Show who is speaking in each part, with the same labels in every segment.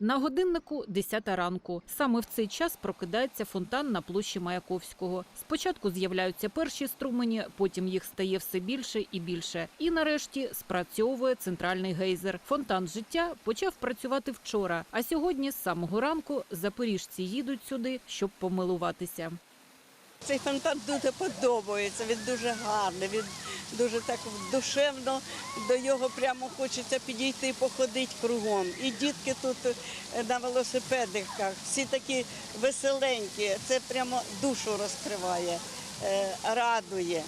Speaker 1: На годиннику 10 ранку. Саме в цей час прокидається фонтан на площі Маяковського. Спочатку з'являються перші струмені, потім їх стає все більше і більше. І нарешті спрацьовує центральний гейзер. Фонтан життя почав працювати вчора, а сьогодні з самого ранку запоріжці їдуть сюди, щоб помилуватися.
Speaker 2: Цей фонтан дуже подобається, він дуже гарний, дуже так душевно, до його прямо хочеться підійти, походити кругом. І дітки тут е, на велосипедиках, всі такі веселенькі, це прямо душу розкриває, е, радує.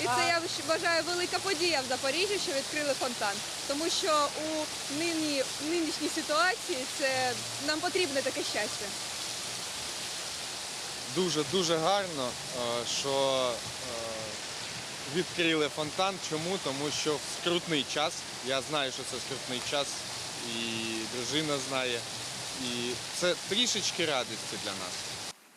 Speaker 3: І це я вважаю велика подія в Запоріжжі, що відкрили фонтан. Тому що у нині, нинішній ситуації це нам потрібне таке щастя.
Speaker 4: дуже дуже гарно, е, що відкрили фонтан. Чому? Тому що в скрутний час. Я знаю, що це скрутний час, і дружина знає. І це трішечки радості для нас.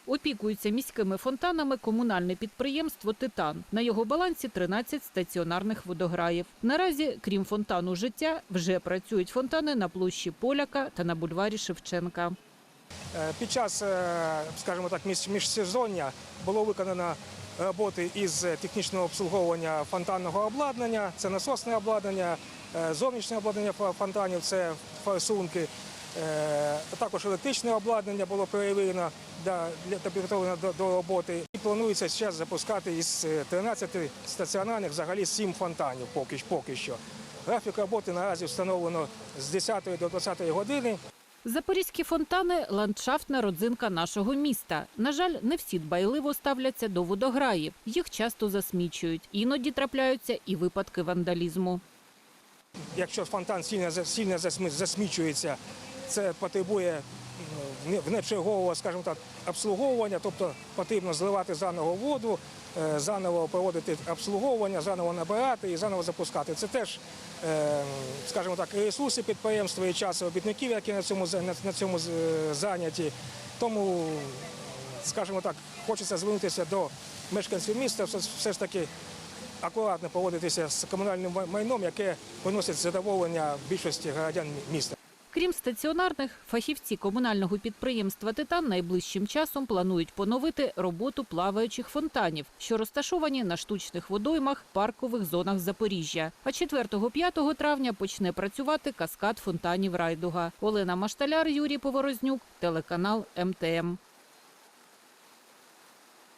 Speaker 1: Опікується міськими фонтанами комунальне підприємство Титан. На його балансі 13 стаціонарних водограїв. Наразі, крім фонтану життя, вже працюють фонтани на площі Поляка та на бульварі Шевченка.
Speaker 5: Е, Під час, е, скажімо так, міжсезоння було виконано роботи із технічного обслуговування фонтанного обладнання, це насосне обладнання, е, зовнішнє обладнання фонтанів, це форсунки. Також електричне обладнання було для та підготовлено до, роботи. І планується зараз запускати із е, 13 стаціонарних взагалі 7 фонтанів поки що. Графік роботи наразі встановлено з 10 до 20 години.
Speaker 1: Запорізькі фонтани ландшафтна родзинка нашого міста. На жаль, не всі дбайливо ставляться до водограїв. Їх часто засмічують. Іноді трапляються і випадки вандалізму.
Speaker 5: Якщо фонтан сильно, сильно засмічується, це потребує внечергового, скажімо так, обслуговування, тобто потрібно зливати заново воду, е, заново проводити обслуговування, заново набирати і заново запускати. Це теж, е, скажімо так, ресурси підприємства і час робітників, які на цьому на- цьому е, зайняті. Тому, скажімо так, хочеться звернутися до мешканців міста, все, ж таки акуратно поводитися з комунальним майном, яке приносить задоволення більшості громадян міста.
Speaker 1: Крім стаціонарних, фахівці комунального підприємства Титан найближчим часом планують поновити роботу плаваючих фонтанів, що розташовані на штучних водоймах, паркових зонах Запоріжжя. А 4-5 травня почне працювати каскад фонтанів Райдуга. Олена Машталяр, Юрій Поворознюк, телеканал МТМ.